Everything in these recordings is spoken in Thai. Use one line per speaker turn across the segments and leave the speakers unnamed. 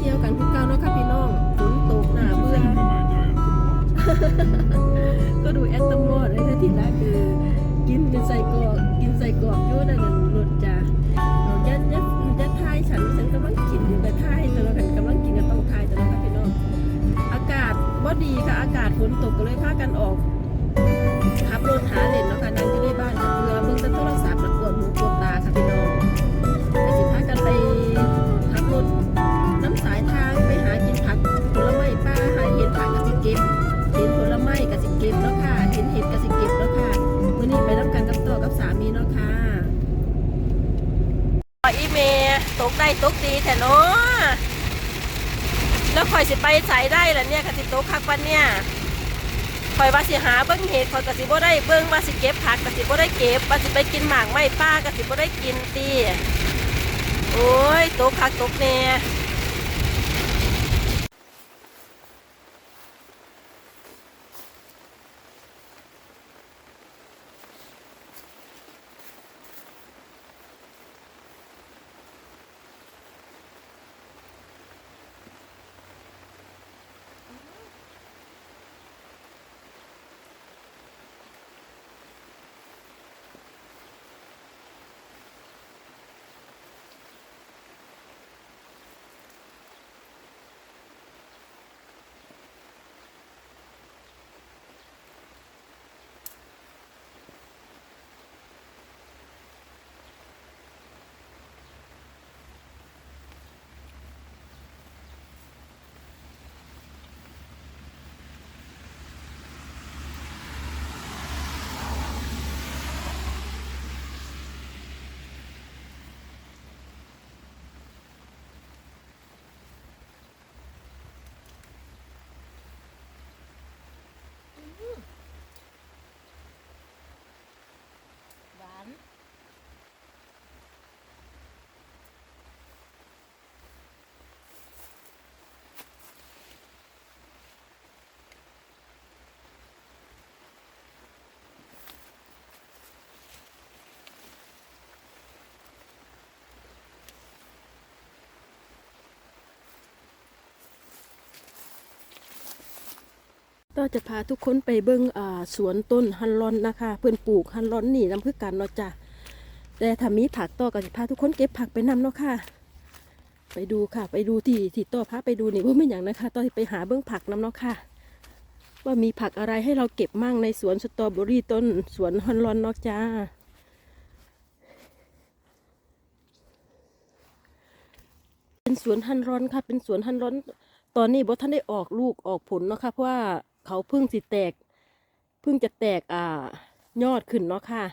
เที่ยวกันทุกเก้าเนาะค่ะพี่น้องฝนตกหนาเบื่อ ก็ดูแอตตโมดเลยนะที่แรกคือ กินเป็นใส่กรอกกินใส่กรอกอยู่นั่นน่ะหลุดจ้ะเราจะจะจะทายฉันฉันกำลังกินอยู่กับทายแต่เรากันกำลังกินก็ต้องทายแต่เราค่ะพี่น้อง อากาศบ่ดีค่ะอากาศฝนตกก็เลยพากันออกขับรถหาเล่นเนาะค่ะ ตกได้ตกดีแต่เนาะแล้วคอยสิไปใส่ได้ล่ะเนี่ยกับสิตกคักปันเนี่ยคอยว่าสิหาเบิ้งเหตุคอยกับสิบ่ได้เบิ้งว่าสิเก็บผักกับสิบ่ได้เก็บว่าสิไปกินหมากไม่ป้ากับสิบ่ได้กินตีโอ้ยตกคักตกแน่
ย
ก็จะพาทุกคนไปเบิ้งอ่าสวนต้นฮันลอนนะคะ เพื่อนปลูกฮันลอนนี่น้ำคือกันเนาะจ้ะแต่ถ้ามีผักต่อก็จะพาทุกคนเก็บผักไปนำเนาะค่ะ ไปดูค่ะ ไปดูที่ที่ต่อพาไปดูนี่ว่าไม่อย่างนะคะต่อไปหาเบิ้งผักนำเนาะค่ะ ว่ามีผักอะไรให้เราเก็บมั่งในสวนสตรอเบอรี่ต้นสวนฮันลอนเนาะจ้าเป็นสวนฮันรอนค่ะ เป็นสวนฮันรอน ตอนนี้บอท่านได้ออกลูกออกผลเนาะค่ะเพราะว่า เขาพิ่งสิแตกพิ่งจะแตกอ่ายอดขึ้นเนาะค่ะ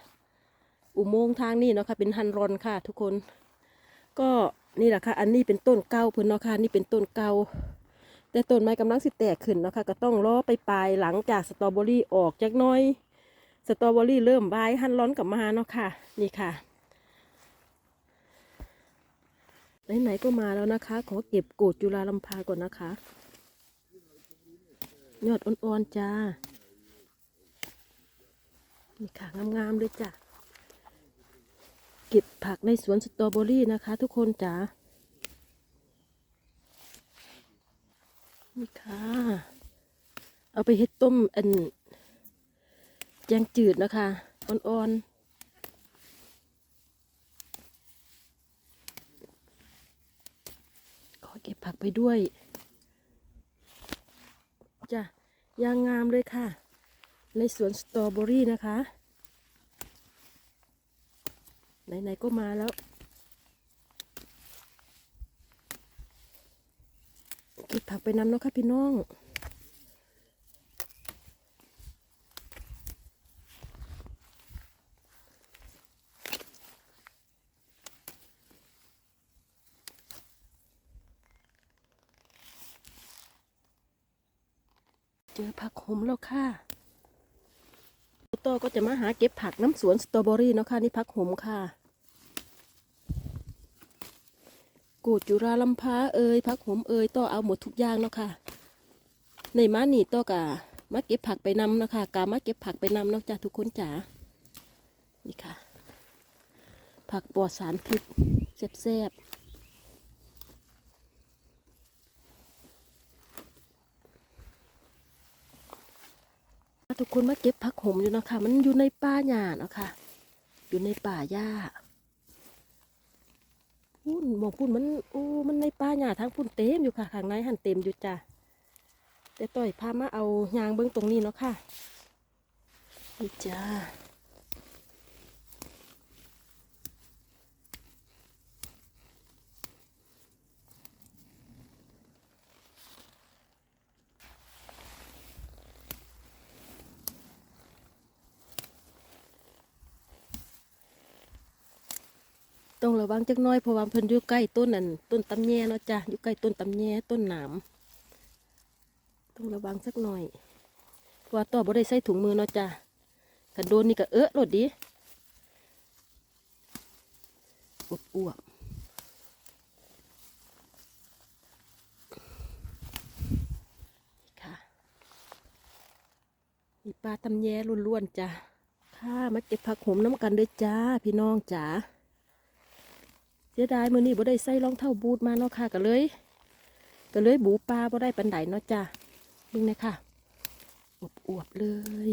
อุโมงค์ทางนี้เนาะค่ะ เป็นฮันรอนค่ะ ทุกคน ก็นี่แหละค่ะ อันนี้เป็นต้นเก่าเพิ่นเนาะค่ะ นี่เป็นต้นเก่าแต่ต้นไม้กำลังสิแตกขึ้นเนาะค่ะ ก็ต้องรอไปปลายหลังจากสตรอเบอรี่ออกจากน้อย สตรอเบอรี่เริ่มใบฮันร้อนกลับมาเนาะค่ะ นี่ค่ะไหนๆก็มาแล้วนะคะ ขอเก็บโกดจุฬาลำพาก่อนนะคะ ยอดอ่อนๆจ้า นี่ค่ะงามๆเลยจ้ะเก็บผักในสวนสตรอเบอรี่นะคะ ทุกคนจ้านี่ค่ะ เอาไปเฮ็ดต้มอันแกงจืดนะคะอ่อนๆขอเก็บผักไปด้วย จ้ะยางงามเลยค่ะ ในสวนสตรอเบอรี่นะคะ ไหนๆก็มาแล้ว เก็บผักไปนำเนาะค่ะพี่น้อง เจอผักขม แล้วค่ะโตก็จะมาหาเก็บผักน้ำสวนสตรอเบอรี่เนาะค่ะนี่ผักขมค่ะ กูดจุราลำพาเอ่ยผักขมเอ่ยต่อเอาหมดทุกอย่างเนาะค่ะ ในม้านี่ต่อกะมาเก็บผักไปนำเนาะคะกามาเก็บผักไปนำเนาะจ้ะทุกคนจ๋านี่ค่ะ ผักปลอดสารพิษแซ่บ ทุกคนมาเก็บผักหมอยู่นะค่ะมันอยู่ในป่าหญ้าเนาะค่ะ อยู่ในป่าหญ้าพุ่นหมองพุ่นมันโอ้มันในป่าหญ้าทั้งพุ่นเต็มอยู่ค่ะข้างในหันเต็มอยู่จ้ะแต่ต่อยพามาเอายางเบิ้งตรงนี้เนาะค่ะนี่จ้า ต้องระวังจักหน้อยเพราะว่าเพิ่นอยู่ใกล้ต้นนั่นต้นตำแยเนาะจ้ะอยู่ใกล้ต้นตำแยต้นหนามต้องระวังสักหน่อยเพราะว่าต่อบ่ได้ใส่ถุงมือเนาะจ้ะกันโดนนี่ก็เอะโลดดิอวบอวบนี่ค่ะมีปลาตำแยล้วนๆจ้ะค่ะมาเก็บผักหมน้ำกันด้อจ้า พี่น้องจ๋า สียดายมือนี้บ่ได้ใส่รองเท้าบูทมาเนาะค่ะก็เลยก็เลยบูปลาบ่ได้ปันไดเนาะจ้ะมึงนะค่ะอวบอวบๆเลย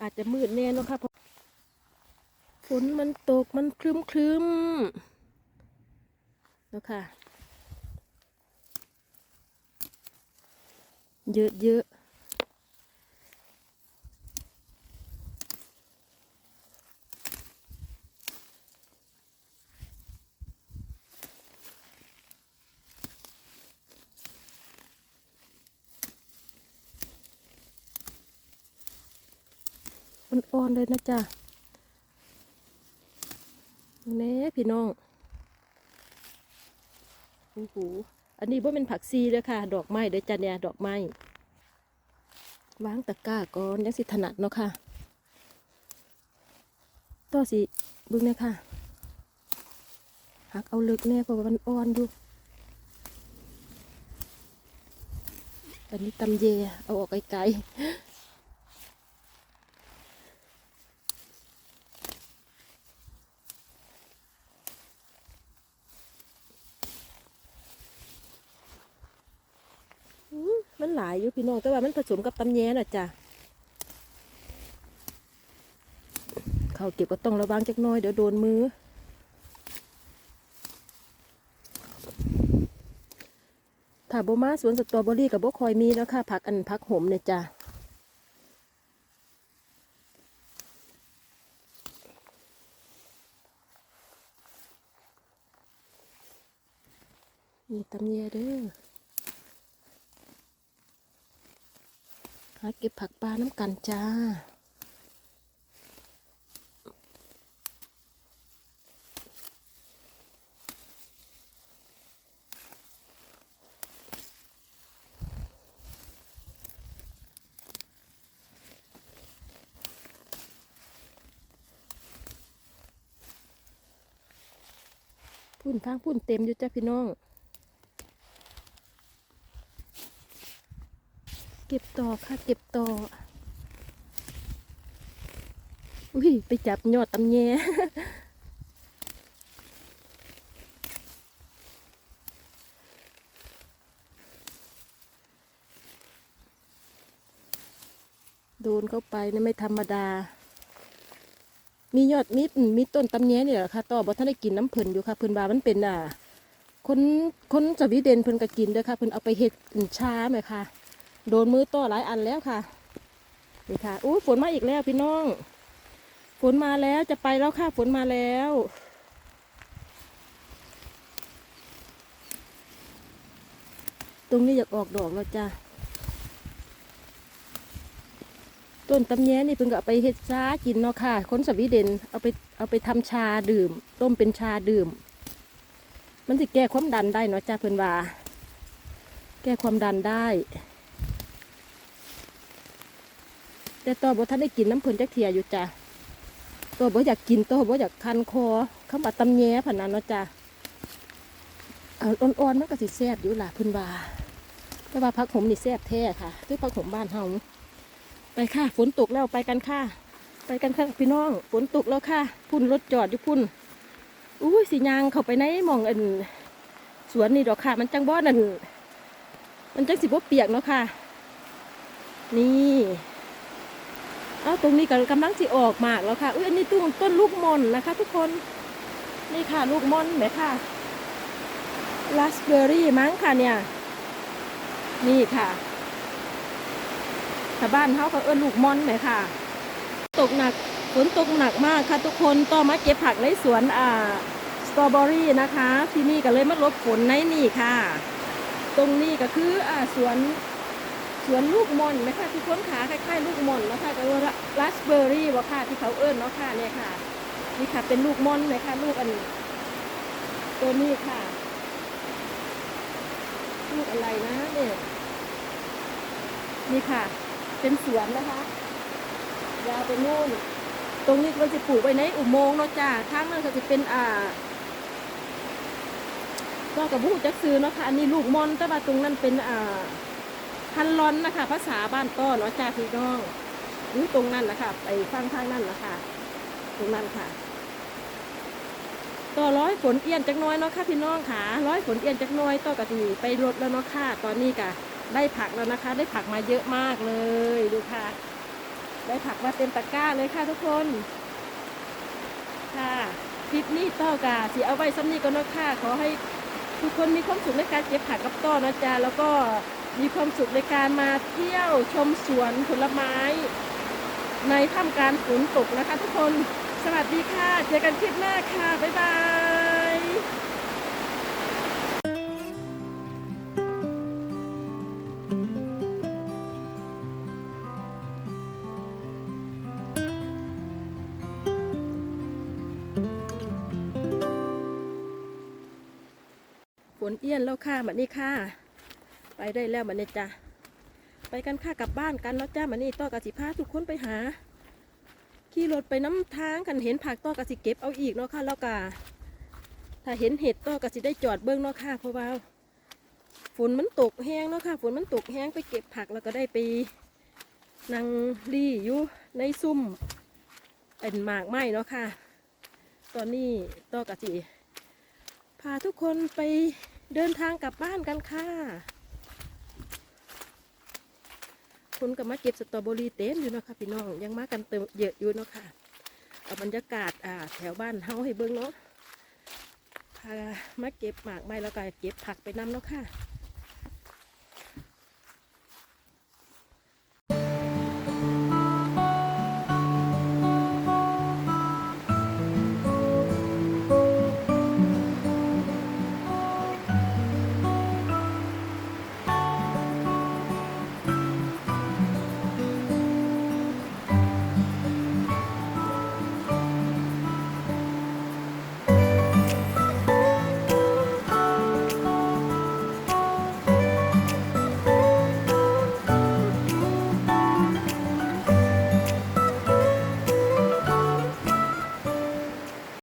อาจจะมืดแน่เนาะค่ะฝนมันตกมันครึ้มครึมๆเนาะค่ะ เยอะเยอะอ่อนๆเลยนะจ๊ะแน่พี่น้องโอ้โห อันนี้ว่าเป็นผักซีเลยค่ะ ดอกไม้เด้อจ้ะเนี่ยดอกไม้วางตะกร้าก่อนยังสิถนัดเนาะค่ะต่อสิบึงเนี่ยค่ะหักเอาเลึกแน่เพราะว่ามันอ่อนอยู่อันนี้ตำเยเอาออกไกลๆอื้อ มันหลายอยู่พี่น้องแต่ว่ามันผสมกับตำแยน่ะจ้ะเขาเก็บก็ต้องระวังจักน้อยเดี๋ยวโดนมือ ถ้าบ่มาสวนสตรอเบอรี่กับโบ่คอยมีแล้วค่ะผักอันผักหมเนี่ยจ้ะมีตำแยเด้อาเก็บผักปลาน้ำกันจ้าพุ่นทางพุ่นเต็มอยู่จ้ะพี่น้อง เก็บ ต่อค่ะเก็บต่อ อุ้ยไปจับยอดตำแยโดนเข้าไปนะไม่ธรรมดา มียอดมีอืมมีต้นตำแยเนี่ยแหละค่ะต่อบ่ท่านได้กินน้ำเพิ่นอยู่ค่ะเพิ่นว่ามันเป็นอ่าคนคนสวีเดนเพิ่นก็กินด้อค่ะเพิ่นเอาไปเฮ็ดชาไหมค่ะ โดนมือต่อหลายอันแล้วค่ะนี่ค่ะอู้ฝนมาอีกแล้วพี่น้อง ฝนมาแล้วจะไปแล้วค่ะฝนมาแล้วตรงนี้อยากออกดอกแล้วจ้ะต้นตำแยนี่เพิ่งก็เอาไปเฮ็ดชากินเนาะค่ะ คนสวีเดนเอาไปเอาไปทำชาดื่ม ต้มเป็นชาดื่ม มันสิแก้ความดันได้เนาะจ้าเพิ่นว่า แก้ความดันได้ แต่ตัวบ่ท่านได้กินน้ำเพิ่นจักเทียอยู่จ้ะตัวบ่อยากกินตัวบ่อยากคันคอคำว่าตำแยผันนั้นเนาะจ้ะเอาอ่อนๆมันก็สิแซ่บอยู่ล่ะเพิ่นว่าแต่ว่าผักหอมนี่แซ่บแท้ค่ะคือผักหอมบ้านเฮาไปค่ะฝนตกแล้วไปกันค่ะ ไปกันค่ะพี่น้องฝนตกแล้วค่ะ พุ่นรถจอดอยู่พุ่นอุ้ยสียางเข้าไปในมองอันสวนนี่ดอกค่ะ มันจังบ่นั่นมันจังสิบ่เปียกเนาะค่ะ นี่ อาตรงนี้ก็กำลังสิออกมากแล้วค่ะอุ้ยอันนี้ต้นต้นลูกมอนนะคะ ทุกคนนี่ค่ะลูกมอนไหมค่ะราสเบอร์รี่มั้งค่ะเนี่ย นี่ค่ะชาวบ้านเขาก็เอิ้นลูกมอนไหมค่ะ ตกหนักฝนตกหนักมากค่ะ ทุกคนต่อมาเก็บผักในสวนอ่าสตรอเบอรี่นะคะ ที่นี่ก็เลยมาลดฝนในนี่ค่ะ ตรงนี้ก็คืออ่าสวน สวนลูกมอนนะคะที่ค้นขาคล้ายๆ ลูกมอนนะคะก็ว่าราสเบอร์รี่วะค่ะที่เขาเอิ้นเนาะค่ะเนี่ยค่ะ นี่ค่ะเป็นลูกมอนเลยค่ะลูกอันตัวนี้ค่ะ ลูกอะไรนะเนี่ยนี่ค่ะ เป็นสวนนะคะยาวไปนู่น ตรงนี้ก็จะปลูกไว้ในอุโมงค์เนาะจ้าทางนั้นก็จะเป็นอ่าก็กระบุกจักซื้อเนาะค่ะอันนี้ลูกมอนแต่ว่าตรงนั้นเป็นอ่า ฮันลอนนะคะ ภาษาบ้านต้อเนาะจ้าพี่น้องนี่ตรงนั้นนะคะไปฟังทางนั้นนะคะตรงนั้นค่ะ ต่อร้อยฝนเอียนจักน้อยเนาะค่ะพี่น้องค่ะร้อยฝนเอียนจักน้อยต่อกะทีไปรถแล้วเนาะค่ะ ตอนนี้กะได้ผักแล้วนะคะ ได้ผักมาเยอะมากเลยดูค่ะ ได้ผักมาเต็มตะกร้าเลยค่ะทุกคน ค่ะคลิปนี้ต้อกาสีเอาไว้ซ้ำนี้ก็เนาะค่ะ ขอให้ทุกคนมีความสุขในการเก็บผักกับต้อนะจ๊ะแล้วก็ มีความสุขในการมาเที่ยวชมสวนผลไม้ ในท่ามกลารฝนตกนะคะทุกคนสวัสดีค่ะ เจอกันคลิปหน้าค่ะ บ๊ายบายฝนเอี้ยนแล้วค่ะบัดนี้ค่ะ ไปได้แล้วบัดนี้จ้ะไปกันค่ะกลับบ้านกันแล้วจ้าบัดนี้ต่อกสิพาทุกคนไปหา ขี่รถไปน้ำทางกันเห็นผักต่อกสิเก็บเอาอีกเนาะค่ะแล้วกาถ้าเห็นเห็ดต่อกสิได้จอดเบิ้งเนาะค่ะเพราะว่าฝนมันตกแห้งเนาะค่ะฝนมันตกแห้งไปเก็บผักแล้วก็ได้ไปนั่งรีอยู่ในซุ่มเป็นหมากไม้เนาะค่ะ ตอนนี้ต่อกสิพาทุกคนไปเดินทางกลับบ้านกันค่ะ คนกับมาเก็บสตรอเบอรี่เต็มอยู่เนาะคะพี่น้องยังมากันเติมเยอะอยู่เนาะค่ะเอาบรรยากาศอ่าแถวบ้านเฮาให้เบิ่งเนาะพามาเก็บหมากใบแล้วก็เก็บผักไปนำเนาะค่ะ